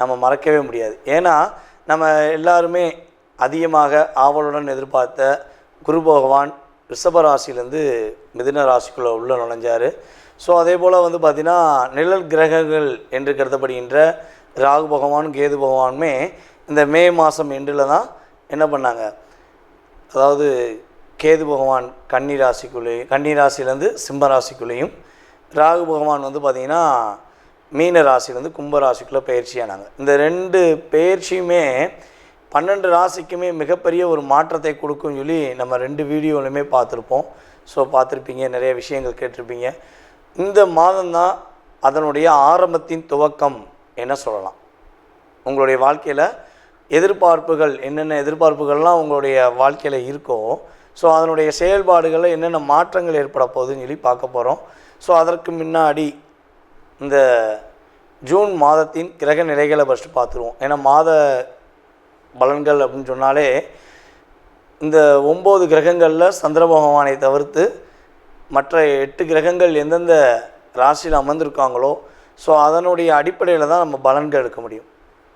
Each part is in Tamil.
நம்ம மறக்கவே முடியாது. ஏன்னா நம்ம எல்லாருமே அதிகமாக ஆவலுடன் எதிர்பார்த்த குரு பகவான் ரிஷப ராசியிலேருந்து மிதுன ராசிக்குள்ளே உள்ளே நுழைஞ்சார். ஸோ அதே போல் வந்து பார்த்திங்கன்னா நிழல் கிரகங்கள் என்று கருதப்படுகின்ற ராகு பகவான் கேது பகவானுமே இந்த மே மாதம் எண்டில் தான் என்ன பண்ணாங்க? அதாவது கேது பகவான் கன்னி ராசிக்குள்ளேயும் கன்னி ராசியிலேருந்து சிம்ம ராசிக்குள்ளேயும் ராகு பகவான் வந்து பார்த்திங்கன்னா மீன ராசிலேருந்து கும்ப ராசிக்குள்ளே பயிற்சியானாங்க இந்த ரெண்டு பயிற்சியுமே பன்னெண்டு ராசிக்குமே மிகப்பெரிய ஒரு மாற்றத்தை கொடுக்கும்னு சொல்லி நம்ம ரெண்டு வீடியோலையுமே பார்த்துருப்போம். ஸோ பார்த்துருப்பீங்க நிறைய விஷயங்கள் கேட்டிருப்பீங்க. இந்த மாதம்தான் அதனுடைய ஆரம்பத்தின் துவக்கம் என்ன சொல்லலாம். உங்களுடைய வாழ்க்கையில் எதிர்பார்ப்புகள் என்னென்ன எதிர்பார்ப்புகள்லாம் உங்களுடைய வாழ்க்கையில் இருக்கோ ஸோ அதனுடைய செயல்பாடுகளில் என்னென்ன மாற்றங்கள் ஏற்பட போகுதுன்னு சொல்லி பார்க்க போகிறோம் ஸோ அதற்கு முன்னாடி இந்த ஜூன் மாதத்தின் கிரக நிலைகளை ஃபஸ்ட்டு பார்த்துருவோம். ஏன்னா மாத பலன்கள் அப்படின்னு சொன்னாலே இந்த ஒம்பது கிரகங்களில் சந்திர பகவானை தவிர்த்து மற்ற எட்டு கிரகங்கள் எந்தெந்த ராசியில் அமர்ந்திருக்காங்களோ ஸோ அதனுடைய அடிப்படையில் தான் நம்ம பலன்கள் எடுக்க முடியும்.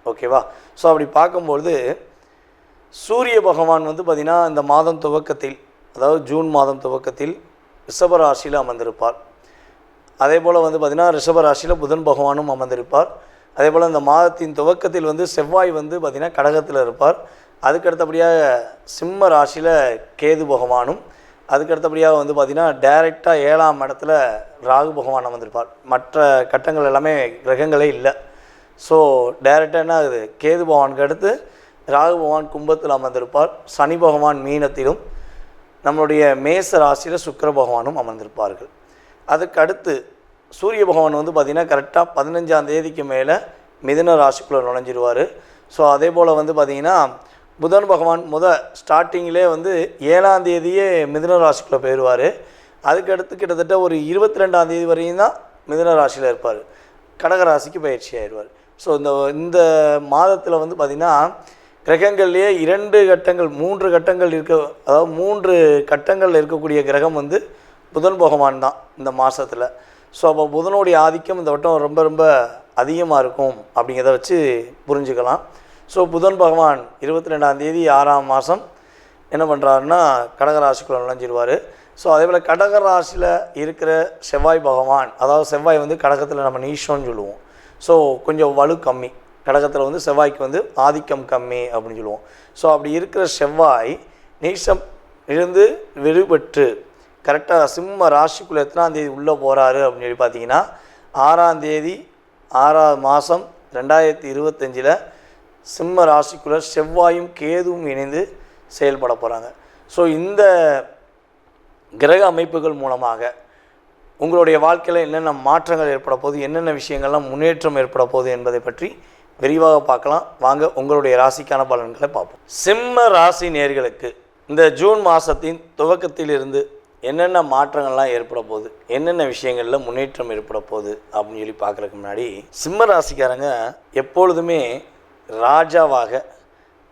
ஓகேவா ஸோ அப்படி பார்க்கும்பொழுது சூரிய பகவான் வந்து பார்த்திங்கன்னா இந்த மாதம் துவக்கத்தில் அதாவது ஜூன் மாதம் துவக்கத்தில் ரிஷப ராசியில் அமர்ந்திருப்பார். அதே போல் வந்து பார்த்திங்கன்னா ரிஷப ராசியில் புதன் பகவானும் அமர்ந்திருப்பார். அதே போல் இந்த மாதத்தின் துவக்கத்தில் வந்து செவ்வாய் வந்து பார்த்திங்கன்னா கடகத்தில் இருப்பார். அதுக்கு அடுத்தபடியாக சிம்ம ராசியில் கேது பகவானும் அதுக்கு அடுத்தபடியாக வந்து பார்த்திங்கன்னா டைரெக்டாக ஏழாம் இடத்துல ராகு பகவான் அமர்ந்திருப்பார். மற்ற கட்டங்கள் எல்லாமே கிரகங்களே இல்லை. ஸோ டைரெக்டாக என்ன ஆகுது? கேது பகவானுக்கு அடுத்து ராகு பகவான் கும்பத்தில் அமர்ந்திருப்பார். சனி பகவான் மீனத்திலும் நம்மளுடைய மேச ராசியில் சுக்கர பகவானும் அமர்ந்திருப்பார்கள். அதுக்கு அடுத்து சூரிய பகவான் வந்து பார்த்திங்கன்னா கரெக்டாக பதினஞ்சாம் தேதிக்கு மேலே மிதுன ராசிக்குள்ளே நுழைஞ்சிருவார். ஸோ அதே போல் வந்து பார்த்திங்கன்னா புதன் பகவான் முத ஸ்டார்டிங்கிலே வந்து ஏழாம் தேதியே மிதுன ராசிக்குள்ளே போயிடுவார் அதுக்கடுத்து கிட்டத்தட்ட ஒரு இருபத்தி ரெண்டாம் தேதி வரையும் தான் மிதுன ராசியில் இருப்பார். கடக ராசிக்கு பயிற்சி ஆயிடுவார். ஸோ இந்த இந்த மாதத்தில் வந்து பார்த்திங்கன்னா கிரகங்கள்லேயே இரண்டு கட்டங்கள் மூன்று கட்டங்கள் இருக்க அதாவது மூன்று கட்டங்களில் இருக்கக்கூடிய கிரகம் வந்து புதன் பகவான் தான் இந்த மாதத்தில் ஸோ அப்போ புதனுடைய ஆதிக்கம் இந்த வட்டம் ரொம்ப ரொம்ப அதிகமாக இருக்கும் அப்படிங்கிறத வச்சு புரிஞ்சுக்கலாம். ஸோ புதன் பகவான் இருபத்தி ரெண்டாம் தேதி ஆறாம் மாதம் என்ன பண்ணுறாருன்னா கடகராசிக்குள்ளே நுழைஞ்சிடுவார் ஸோ அதே போல் கடகராசியில் இருக்கிற செவ்வாய் பகவான் அதாவது செவ்வாய் வந்து கடகத்தில் நம்ம நீஷோன்னு சொல்லுவோம். ஸோ கொஞ்சம் வலு கம்மி. கடகத்தில் வந்து செவ்வாய்க்கு வந்து ஆதிக்கம் கம்மி அப்படின்னு சொல்லுவோம். ஸோ அப்படி இருக்கிற செவ்வாய் நீஷம் இருந்து விடுபட்டு கரெக்டாக சிம்ம ராசிக்குள்ளே எத்தனாம் தேதி உள்ளே போகிறாரு அப்படின்னு சொல்லி பார்த்தீங்கன்னா ஆறாந்தேதி ஆறாவது மாதம் ரெண்டாயிரத்தி இருபத்தஞ்சில் சிம்ம ராசிக்குள்ளே செவ்வாயும் கேதுவும் இணைந்து செயல்பட போகிறாங்க ஸோ இந்த கிரக அமைப்புகள் மூலமாக உங்களுடைய வாழ்க்கையில் என்னென்ன மாற்றங்கள் ஏற்பட போகுது என்னென்ன விஷயங்கள்லாம் முன்னேற்றம் ஏற்பட போகுது என்பதை பற்றி விரிவாக பார்க்கலாம். வாங்க உங்களுடைய ராசிக்கான பலன்களை பார்ப்போம். சிம்ம ராசி நேர்களுக்கு இந்த ஜூன் மாதத்தின் துவக்கத்திலிருந்து என்னென்ன மாற்றங்கள்லாம் ஏற்பட போகுது? என்னென்ன விஷயங்களில் முன்னேற்றம் ஏற்பட போகுது? அப்படின்னு சொல்லி பார்க்குறதுக்கு முன்னாடி சிம்ம ராசிக்காரங்க எப்பொழுதுமே ராஜாவாக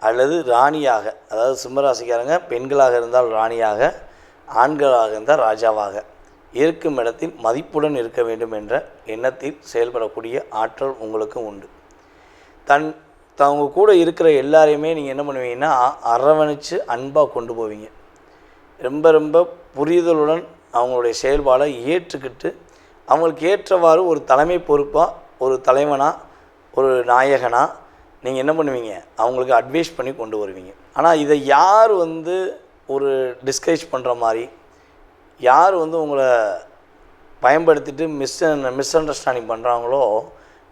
அல்லது ராணியாக அதாவது சிம்ம ராசிக்காரங்க பெண்களாக இருந்தால் ராணியாக ஆண்களாக இருந்தால் ராஜாவாக இருக்கும் இடத்தில் மதிப்புடன் இருக்க வேண்டும் என்ற எண்ணத்தில் செயல்படக்கூடிய ஆற்றல் உங்களுக்கும் உண்டு. தன் தவங்க கூட இருக்கிற எல்லாரையுமே நீங்கள் என்ன பண்ணுவீங்கன்னா அரவணைச்சு அன்பாக கொண்டு போவீங்க. ரொம்ப ரொம்ப புரிதலுடன் அவங்களுடைய செயல்பாடை ஏற்றுக்கிட்டு அவங்களுக்கு ஏற்றவாறு ஒரு தலைமை பொறுப்பாக ஒரு தலைவனாக ஒரு நாயகனாக நீங்கள் என்ன பண்ணுவீங்க? அவங்களுக்கு அட்வைஸ் பண்ணி கொண்டு வருவீங்க. ஆனால் இதை யார் வந்து ஒரு டிஸ்கரேஜ் பண்ணுற மாதிரி யார் வந்து உங்களை பயன்படுத்திட்டு மிஸ் மிஸ் அண்டர்ஸ்டாண்டிங் பண்ணுறாங்களோ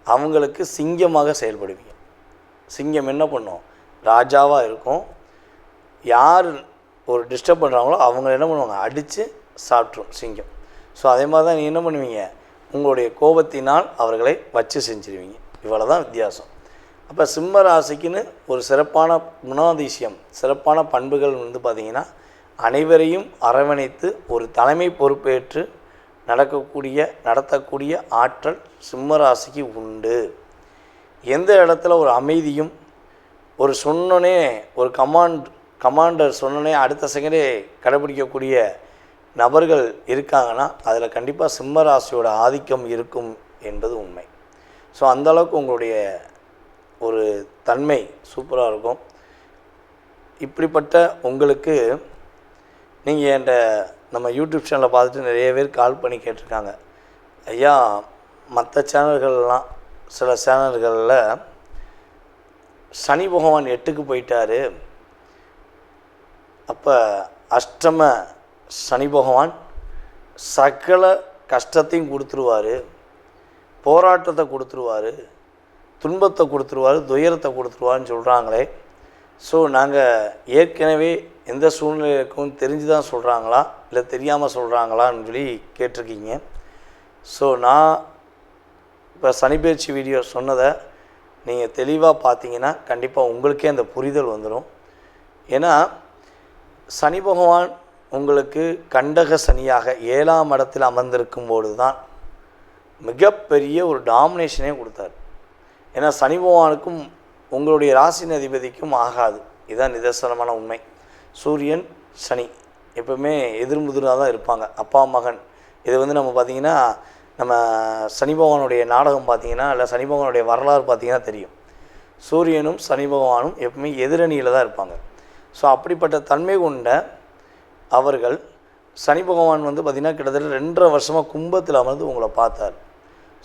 அவங்களுக்கு சிங்கமாக செயல்படுவீங்க. சிங்கம் என்ன பண்ணும்? ராஜாவாக இருக்கும். யார் ஒரு டிஸ்டர்ப் பண்ணுறாங்களோ அவங்க என்ன பண்ணுவாங்க? அடித்து சாப்பிட்ரும் சிங்கம். ஸோ அதே மாதிரி தான் நீங்கள் என்ன பண்ணுவீங்க? உங்களுடைய கோபத்தினால் அவர்களை வச்சு செஞ்சிருவீங்க. இவ்வளோ தான் வித்தியாசம். அப்போ சிம்ம ராசிக்குன்னு ஒரு சிறப்பான குணாதிசயம் சிறப்பான பண்புகள் வந்து பார்த்திங்கன்னா அனைவரையும் அரவணைத்து ஒரு தலைமை பொறுப்பேற்று நடக்கக்கூடிய நடத்தக்கூடிய ஆற்றல் சிம்ம ராசிக்கு உண்டு. எந்த இடத்துல ஒரு அமைதியும் ஒரு சொன்னோனே ஒரு கமாண்ட் கமாண்டர் சொன்னனே அடுத்த செகண்டே கடைபிடிக்கக்கூடிய நபர்கள் இருக்காங்கன்னா அதில் கண்டிப்பாக சிம்ம ராசியோட ஆதிக்கம் இருக்கும் என்பது உண்மை. ஸோ அந்தளவுக்கு உங்களுடைய ஒரு தன்மை சூப்பராக இருக்கும். இப்படிப்பட்ட உங்களுக்கு நீங்கள் என்ற நம்ம யூடியூப் சேனலை பார்த்துட்டு நிறைய பேர் கால் பண்ணி கேட்டிருக்காங்க. ஐயா மற்ற சேனல்கள்லாம் சில சேனல்களில் சனி பகவான் எட்டுக்கு போயிட்டாரு. அப்போ அஷ்டம சனி பகவான் சகல கஷ்டத்தையும் கொடுத்துருவாரு போராட்டத்தை கொடுத்துருவாரு துன்பத்தை கொடுத்துருவாரு துயரத்தை கொடுத்துருவான்னு சொல்கிறாங்களே ஸோ நாங்கள் ஏற்கனவே எந்த சூழ்நிலைக்கும் தெரிஞ்சு தான் சொல்கிறாங்களா இல்லை தெரியாமல் சொல்கிறாங்களான்னு சொல்லி கேட்டிருக்கீங்க. ஸோ நான் இப்போ சனிப்பயிற்சி வீடியோ சொன்னதை நீங்கள் தெளிவாக பார்த்தீங்கன்னா கண்டிப்பாக உங்களுக்கே அந்த புரிதல் வந்துடும் ஏன்னா சனி பகவான் உங்களுக்கு கண்டக சனியாக ஏழாம் இடத்தில் அமர்ந்திருக்கும் போது தான் மிகப்பெரிய ஒரு டாமினேஷனே கொடுத்தார். ஏன்னா சனி பகவானுக்கும் உங்களுடைய ராசின் அதிபதிக்கும் ஆகாது. இதுதான் நிதர்சனமான உண்மை. சூரியன் சனி எப்பவுமே எதிர்முதிராக தான் இருப்பாங்க. அப்பா மகன். இது வந்து நம்ம பார்த்திங்கன்னா நம்ம சனி பகவானுடைய நாடகம் பார்த்திங்கன்னா இல்லை சனி பகவானுடைய வரலாறு பார்த்திங்கன்னா தெரியும். சூரியனும் சனி பகவானும் எப்பவுமே எதிரணியில் தான் இருப்பாங்க. ஸோ அப்படிப்பட்ட தன்மை கொண்ட அவர்கள் சனி பகவான் வந்து பார்த்திங்கன்னா கிட்டத்தட்ட ரெண்டரை வருஷமாக கும்பத்தில் அமர்ந்து உங்களை பார்த்தார்.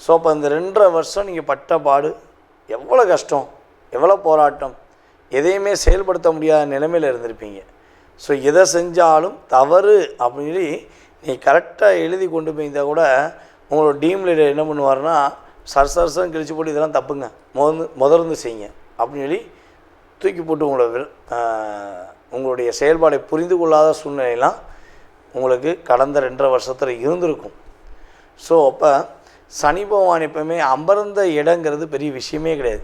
ஸோ அப்போ இந்த ரெண்டரை வருஷம் நீங்கள் பட்ட பாடு எவ்வளோ கஷ்டம் எவ்வளோ போராட்டம் எதையுமே செயல்படுத்த முடியாத நிலைமையில் இருந்திருப்பீங்க. ஸோ எதை செஞ்சாலும் தவறு அப்படின்னு சொல்லி நீ கரெக்டாக எழுதி கொண்டு போயிருந்தால் கூட உங்களோட டீம் லீடர் என்ன பண்ணுவார்னா சர் சர்சன் கிழிச்சு போட்டு இதெல்லாம் தப்புங்க முதந்து முதர்ந்து செய்யுங்க அப்படின்னு சொல்லி தூக்கி போட்டு உங்களை உங்களுடைய செயல்பாடை புரிந்து கொள்ளாத சூழ்நிலையெல்லாம் உங்களுக்கு கடந்த ரெண்டரை வருஷத்தில் இருந்திருக்கும். ஸோ அப்போ சனி பகவான் எப்பவுமே அமர்ந்த இடங்கிறது பெரிய விஷயமே கிடையாது.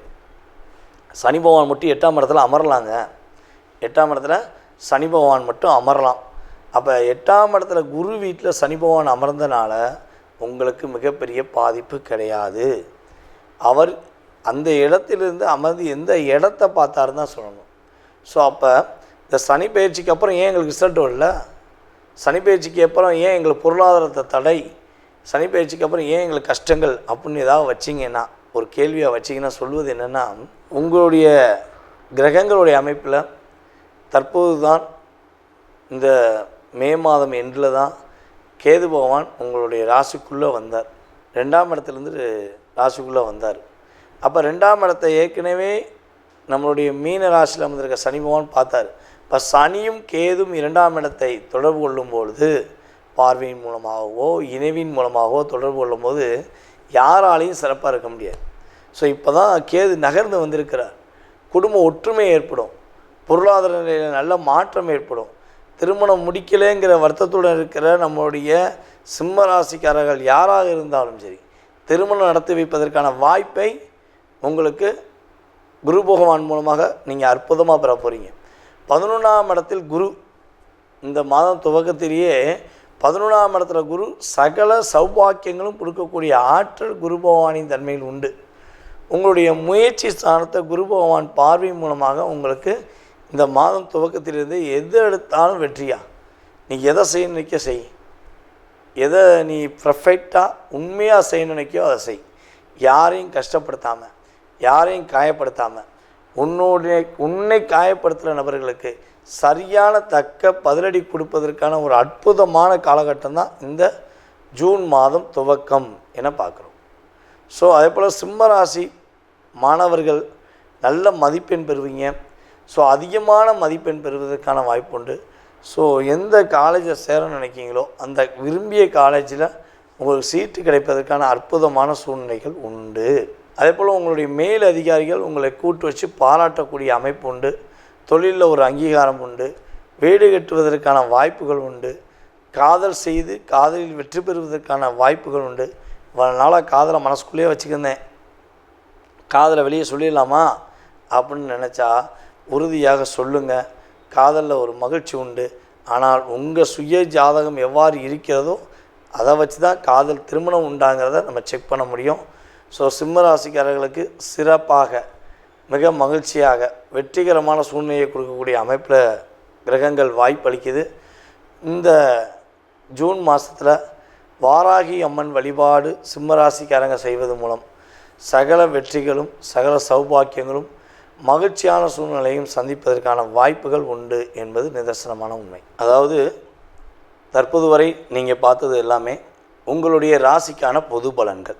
சனி பகவான் மட்டும் எட்டாம் இடத்துல அமரலாங்க. எட்டாம் இடத்துல சனி பகவான் மட்டும் அமரலாம். அப்போ எட்டாம் இடத்துல குரு வீட்டில் சனி பகவான் அமர்ந்தனால உங்களுக்கு மிகப்பெரிய பாதிப்பு கிடையாது. அவர் அந்த இடத்திலிருந்து அமர்ந்து எந்த இடத்த பார்த்தாருன்னு தான் சொல்லணும். ஸோ அப்போ இந்த சனி பயிற்சிக்கு அப்புறம் ஏன் எங்களுக்கு ரிசல்ட் வரல? சனி பயிற்சிக்கு அப்புறம் ஏன் எங்களுக்கு பொருளாதாரத்தை தடை? சனி பயிற்சிக்கு அப்புறம் ஏன் எங்களுக்கு கஷ்டங்கள் அப்படின்னு ஏதாவது வச்சிங்கன்னா ஒரு கேள்வியாக வச்சிங்கன்னா சொல்வது என்னென்னா உங்களுடைய கிரகங்களுடைய அமைப்பில் தற்போது தான் இந்த மே மாதம் எண்டில் தான் கேது பகவான் உங்களுடைய ராசிக்குள்ளே வந்தார். ரெண்டாம் இடத்துலேருந்து ராசிக்குள்ளே வந்தார். அப்போ ரெண்டாம் இடத்தை ஏற்கனவே நம்மளுடைய மீன ராசியில் அமர்ந்திருக்க சனி பகவான் பார்த்தார். இப்போ சனியும் கேதும் இரண்டாம் இடத்தை தொடர்பு கொள்ளும் பொழுது பார்வையின் மூலமாகவோ இணைவின் மூலமாகவோ தொடர்பு கொள்ளும்போது யாராலையும் சிறப்பாக இருக்க முடியாது. ஸோ இப்போ தான் கேது நகர்ந்து வந்திருக்கிறார். குடும்ப ஒற்றுமை ஏற்படும். பொருளாதார நிலையில் நல்ல மாற்றம் ஏற்படும். திருமணம் முடிக்கலைங்கிற வருத்தத்துடன் இருக்கிற நம்மளுடைய சிம்ம ராசிக்காரர்கள் யாராக இருந்தாலும் சரி திருமணம் நடத்தி வைப்பதற்கான வாய்ப்பை உங்களுக்கு குரு பகவான் மூலமாக நீங்கள் அற்புதமாக பெற போகிறீங்க பதினொன்றாம் இடத்தில் குரு இந்த மாதம் துவக்கத்திலேயே பதினொன்றாம் இடத்துல குரு சகல சௌபாக்கியங்களும் கொடுக்கக்கூடிய ஆற்றல் குரு பகவானின் தன்மையில் உண்டு. உங்களுடைய முயற்சி ஸ்தானத்தை குரு பகவான் பார்வை மூலமாக உங்களுக்கு இந்த மாதம் துவக்கத்திலிருந்து எது எடுத்தாலும் வெற்றியா? நீ எதை செய்ய நினைக்க செய்? எதை நீ பர்ஃபெக்டாக உண்மையாக செய்ய நினைக்கோ அதை செய். யாரையும் கஷ்டப்படுத்தாமல் யாரையும் காயப்படுத்தாமல் உன்னுடைய உன்னை காயப்படுத்துகிற நபர்களுக்கு சரியான தக்க பதிலடி கொடுப்பதற்கான ஒரு அற்புதமான காலகட்டம் தான் இந்த ஜூன் மாதம் துவக்கம் என பார்க்குறோம். ஸோ அதே போல் சிம்மராசி மாணவர்கள் நல்ல மதிப்பெண் பெறுவீங்க. ஸோ அதிகமான மதிப்பெண் பெறுவதற்கான வாய்ப்பு உண்டு. ஸோ எந்த காலேஜை சேர நினைக்கிங்களோ அந்த விரும்பிய காலேஜில் உங்களுக்கு சீட்டு கிடைப்பதற்கான அற்புதமான சூழ்நிலைகள் உண்டு. அதே போல் உங்களுடைய மேல் அதிகாரிகள் உங்களை கூட்டு வச்சு பாராட்டக்கூடிய அமைப்பு உண்டு. தொழிலில் ஒரு அங்கீகாரம் உண்டு. வீடு கட்டுவதற்கான வாய்ப்புகள் உண்டு. காதல் செய்து காதலில் வெற்றி பெறுவதற்கான வாய்ப்புகள் உண்டு. இவ்வளோ நாளாக காதலை மனசுக்குள்ளேயே வச்சுக்கிருந்தேன். காதலை வெளியே சொல்லிடலாமா? அப்படின்னு நினச்சா உறுதியாக சொல்லுங்கள் காதலில் ஒரு மகிழ்ச்சி உண்டு. ஆனால் உங்கள் சுய ஜாதகம் எவ்வாறு இருக்கிறதோ அதை வச்சு தான் காதல் திருமணம் உண்டாங்கிறத நம்ம செக் பண்ண முடியும். ஸோ சிம்மராசிக்காரர்களுக்கு சிறப்பாக மிக மகிழ்ச்சியாக வெற்றிகரமான சூழ்நிலையை கொடுக்கக்கூடிய அமைப்பில் கிரகங்கள் வாய்ப்பளிக்குது இந்த ஜூன் மாதத்தில் வாராகி அம்மன் வழிபாடு சிம்மராசிக்காரங்க செய்வது மூலம் சகல வெற்றிகளும் சகல சௌபாக்கியங்களும் மகிழ்ச்சியான சூழ்நிலையும் சந்திப்பதற்கான வாய்ப்புகள் உண்டு என்பது நிதர்சனமான உண்மை. அதாவது தற்போது வரை நீங்கள் பார்த்தது எல்லாமே உங்களுடைய ராசிக்கான பொது பலன்கள்.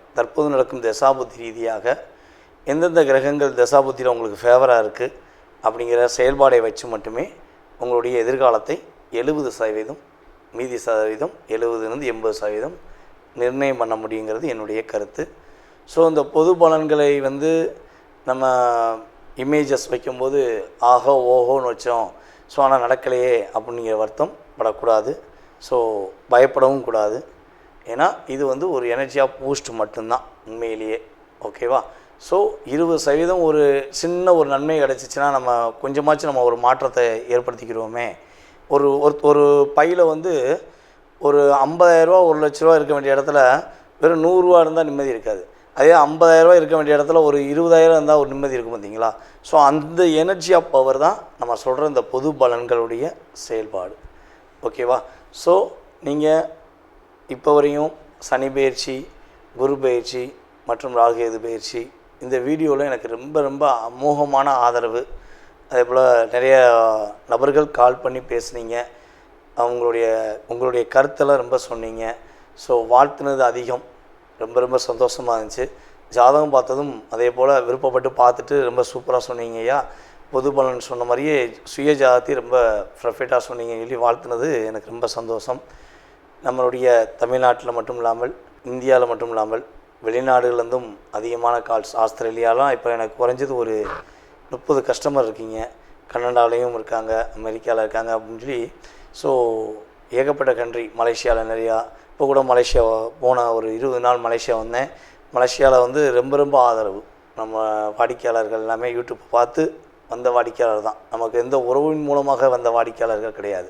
தற்போது நடக்கும் தசாபுத்தி ரீதியாக எந்தெந்த கிரகங்கள் தசாபுத்தியில் உங்களுக்கு ஃபேவராக இருக்குது அப்படிங்கிற செயல்பாடை வச்சு மட்டுமே உங்களுடைய எதிர்காலத்தை எழுபது சதவீதம் மீதி சதவீதம் எழுபதுலேருந்து எண்பது சதவீதம் நிர்ணயம் பண்ண முடியுங்கிறது என்னுடைய கருத்து. ஸோ இந்த பொது பலன்களை வந்து நம்ம இமேஜஸ் வைக்கும்போது ஆஹோ ஓஹோன்னு வச்சோம். ஸோ ஆனால் நடக்கலையே அப்படிங்கிற வருத்தம் படக்கூடாது. ஸோ பயப்படவும் கூடாது. ஏன்னா இது வந்து ஒரு எனர்ஜியாக பூஸ்ட் மட்டும்தான் உண்மையிலேயே. ஓகேவா ஸோ இருபது சதவீதம் ஒரு சின்ன ஒரு நன்மை கிடச்சிச்சின்னா நம்ம கொஞ்சமாச்சும் நம்ம ஒரு மாற்றத்தை ஏற்படுத்திக்கிறோமே. ஒரு ஒரு ஒரு பையில் வந்து ஒரு ஐம்பதாயிரரூவா ஒரு லட்ச ரூபா இருக்க வேண்டிய இடத்துல வெறும் நூறுரூவா இருந்தால் நிம்மதி இருக்காது. அதே ஐம்பதாயிரரூவா இருக்க வேண்டிய இடத்துல ஒரு இருபதாயிரம் இருந்தால் ஒரு நிம்மதி இருக்கும் பார்த்தீங்களா ஸோ அந்த எனர்ஜி ஆஃப் பவர் தான் நம்ம சொல்கிற இந்த பொது பலன்களுடைய செயல்பாடு. ஓகேவா ஸோ நீங்கள் இப்போ வரையும் சனி பயிற்சி குரு பயிற்சி மற்றும் ராகுகேது பயிற்சி இந்த வீடியோவில் எனக்கு ரொம்ப ரொம்ப அமோகமான ஆதரவு. அதே போல் நிறைய நபர்கள் கால் பண்ணி பேசுனீங்க. அவங்களுடைய உங்களுடைய கருத்தெல்லாம் ரொம்ப சொன்னீங்க. ஸோ வாழ்த்துனது அதிகம். ரொம்ப ரொம்ப சந்தோஷமாக இருந்துச்சு. ஜாதகம் பார்த்ததும் அதே போல் விருப்பப்பட்டு பார்த்துட்டு ரொம்ப சூப்பராக சொன்னீங்க ஐயா. பொது பலன் சொன்ன மாதிரியே சுய ஜாதத்தை ரொம்ப ப்ரஃபெக்டாக சொன்னீங்கன்னு சொல்லி வாழ்த்துனது எனக்கு ரொம்ப சந்தோஷம். நம்மளுடைய தமிழ்நாட்டில் மட்டும் இல்லாமல் இந்தியாவில் மட்டும் இல்லாமல் வெளிநாடுகள்லேருந்தும் அதிகமான கால்ஸ் ஆஸ்திரேலியாலாம் இப்போ எனக்கு குறைஞ்சது ஒரு முப்பது கஸ்டமர் இருக்கீங்க. கனடாலேயும் இருக்காங்க அமெரிக்காவில் இருக்காங்க அப்படின்னு சொல்லி ஸோ ஏகப்பட்ட கண்ட்ரி மலேசியாவில் நிறையா இப்போ கூட மலேசியா போன ஒரு இருபது நாள் மலேசியா வந்தேன். மலேசியாவில் வந்து ரொம்ப ரொம்ப ஆதரவு. நம்ம வாடிக்கையாளர்கள் எல்லாமே யூடியூப் பார்த்து வந்த வாடிக்கையாளர் தான். நமக்கு எந்த உறவின் மூலமாக வந்த வாடிக்கையாளர்கள் கிடையாது.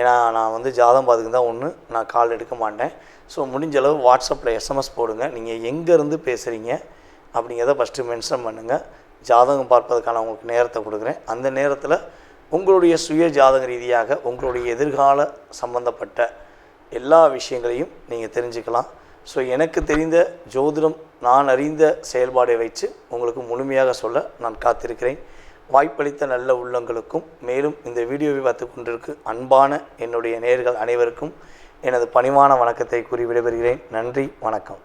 ஏன்னா நான் வந்து ஜாதகம் பார்த்துக்கு தான் ஒன்று நான் கால் எடுக்க மாட்டேன். ஸோ முடிஞ்ச அளவு வாட்ஸ்அப்பில் எஸ்எம்எஸ் போடுங்க. நீங்கள் எங்கேருந்து பேசுகிறீங்க அப்படிங்கிறத ஃபஸ்ட்டு மென்ஷன் பண்ணுங்கள் ஜாதகம் பார்ப்பதற்கான உங்களுக்கு நேரத்தை கொடுக்குறேன். அந்த நேரத்தில் உங்களுடைய சுய ஜாதக ரீதியாக உங்களுடைய எதிர்கால சம்பந்தப்பட்ட எல்லா விஷயங்களையும் நீங்கள் தெரிஞ்சுக்கலாம். ஸோ எனக்கு தெரிந்த ஜோதிடம் நான் அறிந்த செயல்பாடை வைத்து உங்களுக்கு முழுமையாக சொல்ல நான் காத்திருக்கிறேன். வாய்ப்பளித்த நல்ல உள்ளங்களுக்கும் மேலும் இந்த வீடியோவை பார்த்து கொண்டிருக்கு அன்பான என்னுடைய நேர்கள் அனைவருக்கும் எனது பணிவான வணக்கத்தை கூறி விடைபெறுகிறேன். நன்றி வணக்கம்.